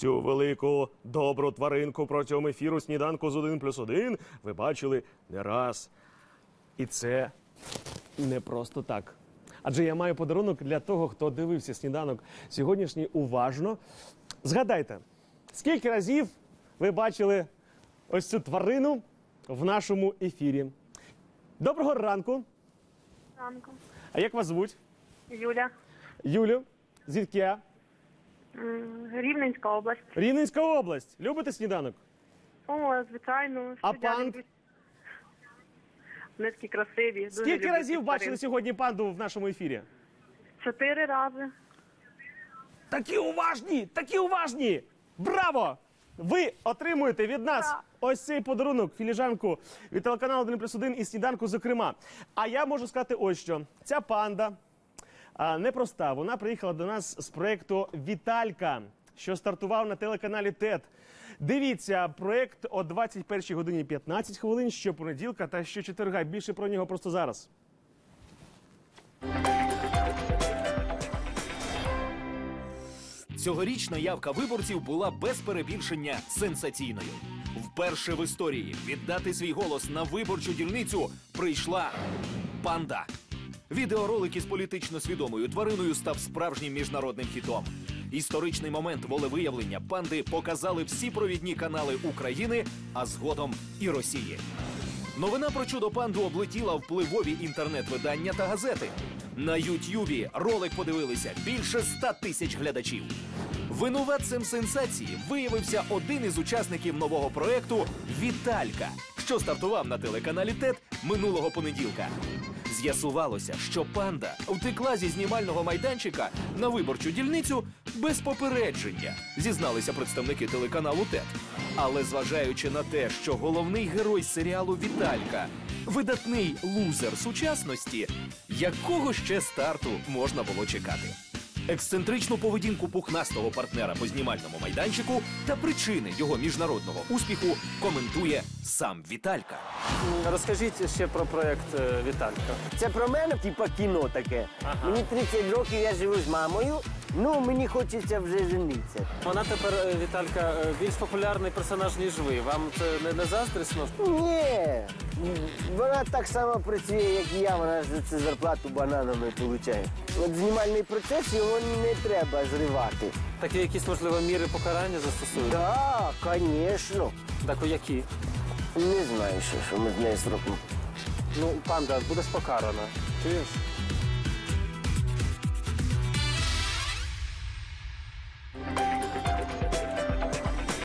Цю велику добру тваринку протягом ефіру сніданку з 1 плюс 1 ви бачили не раз. І це не просто так. Адже я маю подарунок для того, хто дивився сніданок сьогоднішній уважно. Згадайте, скільки разів ви бачили ось цю тварину в нашому ефірі? Доброго ранку! Ранку. А як вас звуть? Юля, Юлю, звідки я? Рівненська область. Рівненська область. Любите сніданок? О, звичайно. А щодня панд? люблю. Вони такі красиві. дуже Скільки люблю разів бачили тварин. сьогодні панду в нашому ефірі? Чотири рази. Такі уважні! Такі уважні! Браво! Ви отримуєте від нас Ура! ось цей подарунок, філіжанку від телеканалу 1 плюс 1 і сніданку, зокрема. А я можу сказати ось що. Ця панда а, непроста. Вона приїхала до нас з проєкту Віталька, що стартував на телеканалі ТЕТ. Дивіться проєкт о 21 годині 15 хвилин щопонеділка та щочетверга. Більше про нього просто зараз. Цьогорічна явка виборців була без перебільшення сенсаційною. Вперше в історії віддати свій голос на виборчу дільницю прийшла панда. Відеоролик із політично свідомою твариною став справжнім міжнародним хітом. Історичний момент волевиявлення панди показали всі провідні канали України, а згодом і Росії. Новина про чудо панду облетіла впливові інтернет-видання та газети. На Ютюбі ролик подивилися більше ста тисяч глядачів. Винуватцем сенсації виявився один із учасників нового проекту Віталька, що стартував на телеканалі ТЕТ минулого понеділка. З'ясувалося, що панда втекла зі знімального майданчика на виборчу дільницю без попередження, зізналися представники телеканалу ТЕТ. Але зважаючи на те, що головний герой серіалу Віталька видатний лузер сучасності, якого ще старту можна було чекати? Ексцентричну поведінку пухнастого партнера по знімальному майданчику та причини його міжнародного успіху коментує сам Віталька. Розкажіть ще про проект е, Віталька. Це про мене, типа кіно таке. Мені 30 років, я живу з мамою. Ну, мені хочеться вже женитися. Вона тепер е, Віталька е, більш популярний персонаж, ніж ви. Вам це не, не заздрісно? Ні, вона так само працює, як і я, вона за це зарплату бананами отримує. От знімальний процес його не треба зривати. Такі якісь можливо міри покарання застосують? Так, звісно. Так які? Не знаю ще, що ми з нею зробимо. Ну, панда, будеш покарана. Чуєш?